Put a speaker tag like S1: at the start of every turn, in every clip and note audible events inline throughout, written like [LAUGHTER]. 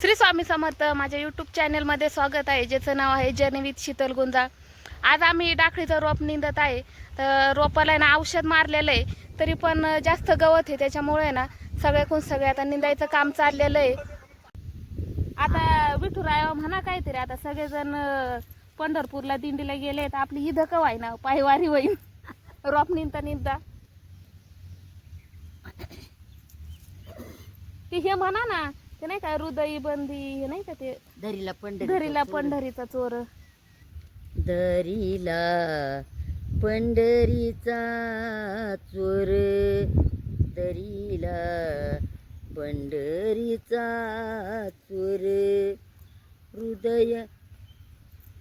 S1: श्री स्वामी समर्थ माझ्या यूट्यूब चॅनलमध्ये स्वागत आहे. ज्याचं नाव आहे जर्नी शीतल गुंजा. आज आम्ही डाकळीचं रोप निंदत आहे. तर रोपाला ना औषध मारलेलं आहे. तरी पण जास्त गवत आहे. त्याच्यामुळे ना सगळ्याकून सगळ्या आता निंदायचं काम चाललेलं आहे. आता विठुराय म्हणा काहीतरी आता सगळेजण पंढरपूरला दिंडीला गेले तर आपली ही धकव आहे ना पायवारी होईल रोप निंदता निंदता. ते हे म्हणा ना ते नाही का हृदयी बंदी हे नाही का ते?
S2: दरीला पंढरी
S1: घरीला पंढरीचा चोर.
S2: दरीला पंढरीचा चोर. दरीला पंढरीचा चोर. हृदय.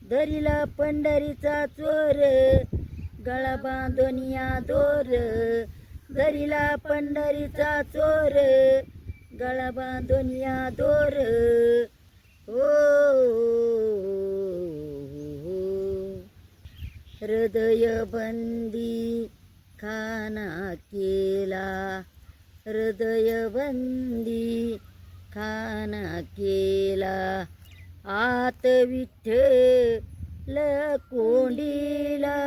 S2: दरीला पंढरीचा चोर. गळा बांधोनिया दोर. दरीला पंढरीचा चोर. गळा दुनिया दोर हो हृदय बंदी खाना केला हृदय बंदी खाना केला आत विठ्ठल कोंडीला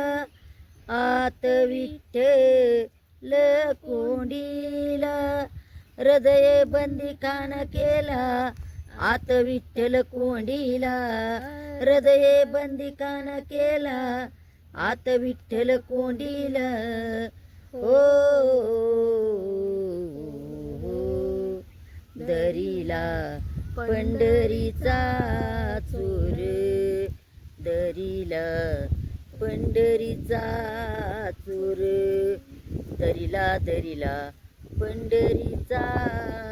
S2: आत विठ्ठल कोंडीला हृदय बंदी खान केला आत विठ्ठल कोंडीला. हृदय बंदी कान केला आत विठ्ठल कोंडीला. ओ हो, दरीला पंढरीचा चोर. दरीला पंढरीचा चोर. दरीला दरीला. पंढरीचा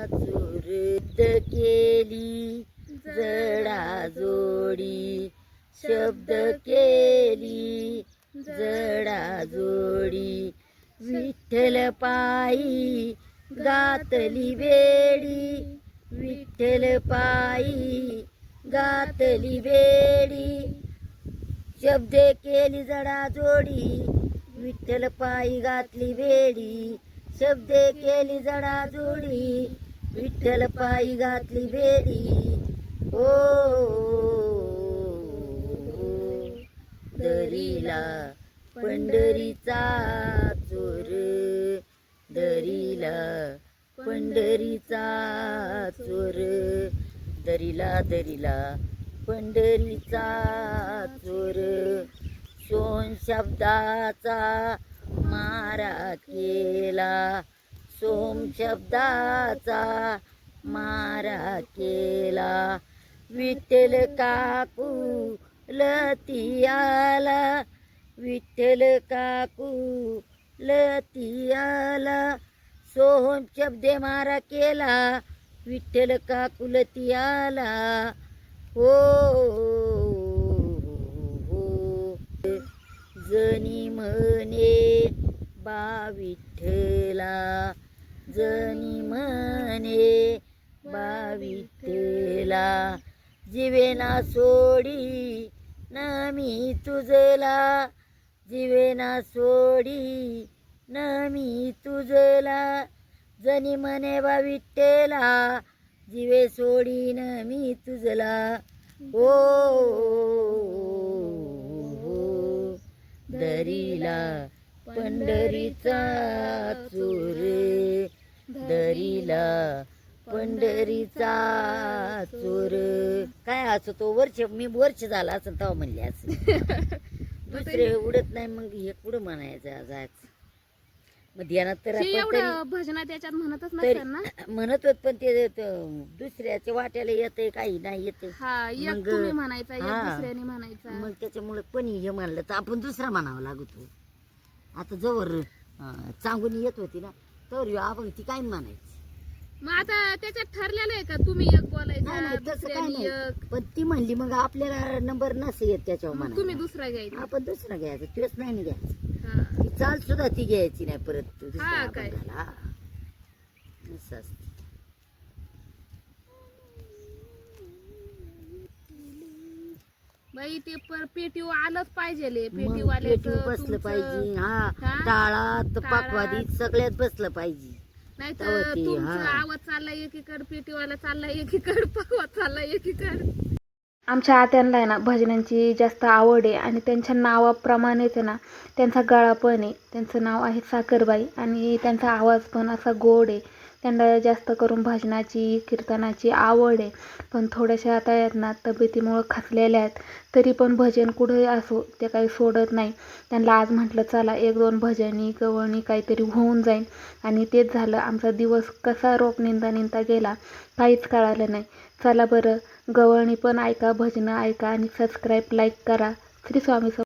S2: चोर केली जडा जोडी शब्द केली जडा जोडी विठ्ठल पायी गातली वेडी विठ्ठल पायी गातली वेडी. शब्द केली जडा जोडी विठ्ठल पायी घातली वेडी शब्दे केली जडा जोडी विठ्ठल पायी घातली बेरी ओ दरीला पंढरीचा चोर. दरीला पंढरीचा चोर. दरीला दरीला पंढरीचा चोर. सोन शब्दाचा मारा केला. सोम शब्दाचा मारा केला. विठ्ठल काकू लतियाला विठ्ठल काकू लतियाला. सोहम शब्दे मारा केला विठ्ठल काकू लतियाला. हो हो. हो, हो. जनी म्हणे बाबा विठ्ठला जनी म्हणे बा विठ्ठला जीवेना सोडी न मी तुझला जीवेना सोडी न मी तुझला जनी म्हणे बा विठ्ठला जीवे सोडी न मी तुझला. ओ दरीला पंढरीचा चोर. दरीला पंढरीचा चोर. काय असं तो वर्ष मी वर्ष झाला असं तेव्हा म्हणले असं. [LAUGHS] दुसरे उडत नाही मग हे कुठं म्हणायचं जायचं मग ध्यानात तर आपण
S1: एवढं भजना त्याच्यात म्हणतच
S2: तरी-
S1: नसेल ना?
S2: तरी [CLEARS THROAT] म्हणत होत पण ते ते दुसऱ्याच्या वाट्याला येते काही नाही येते
S1: हा एक
S2: मग-
S1: तुम्ही म्हणायचा एक
S2: हा.
S1: दुसऱ्याने म्हणायचा.
S2: मग त्याच्यामुळे कोणी हे म्हणलं तर आपण दुसरा म्हणावं लागतो. आता जवळ चांगून येत होती ना तर आपण ती काय म्हणायची
S1: मग आता त्याच्यात ठरलेलं आहे का तुम्ही एक
S2: नाही
S1: बोलायचा
S2: नाही तसं काय
S1: दुसऱ्याने
S2: नाही
S1: एक
S2: पण ती म्हणली मग आपल्याला नंबर नसे येत त्याच्यावर
S1: मग तुम्ही
S2: म्हणा
S1: दुसरा घ्यायचा
S2: आपण दुसरा घ्यायचा तेच नाही ना घ्यायचं
S1: हा.
S2: ती चाल सुद्धा ती घ्यायची नाही परत दुसऱ्या
S1: हा, काय?
S2: हा. असं असतं.
S1: बाई ते पर पेटीव आलंच पाहिजे ले
S2: मग
S1: पेटीवाल्याचं
S2: पेटीवर बसलं पाहिजे हा? टाळात. पाकवादीत सगळ्यात बसलं पाहिजे
S1: नाही तर
S2: ती,
S1: तुमचा
S2: हा.
S1: आवाज चाललाय एकीकडे पेटीवाला चाललाय एकीकडे पकवा चाललाय एकीकडे आमच्या आत्यांना आहे ना भजनांची जास्त आवड आहे आणि त्यांच्या नावाप्रमाणेच आहे ना त्यांचा गळा पण आहे त्यांचं नाव आहे साखरबाई आणि त्यांचा आवाज पण असा गोड आहे त्यांना जास्त करून भजनाची कीर्तनाची आवड आहे. पण थोड्याशा आता आहेत ना तब्येतीमुळं खचलेल्या आहेत. तरी पण भजन कुठंही असो ते काही सोडत नाही. त्यांना आज म्हटलं चला एक दोन भजनी गवळणी काहीतरी होऊन जाईल आणि तेच झालं. आमचा दिवस कसा रोप निंदा निंदा गेला काहीच कळालं नाही. चला बरं गवळणी पण ऐका भजनं ऐका आणि सबस्क्राईब लाईक करा. श्री स्वामी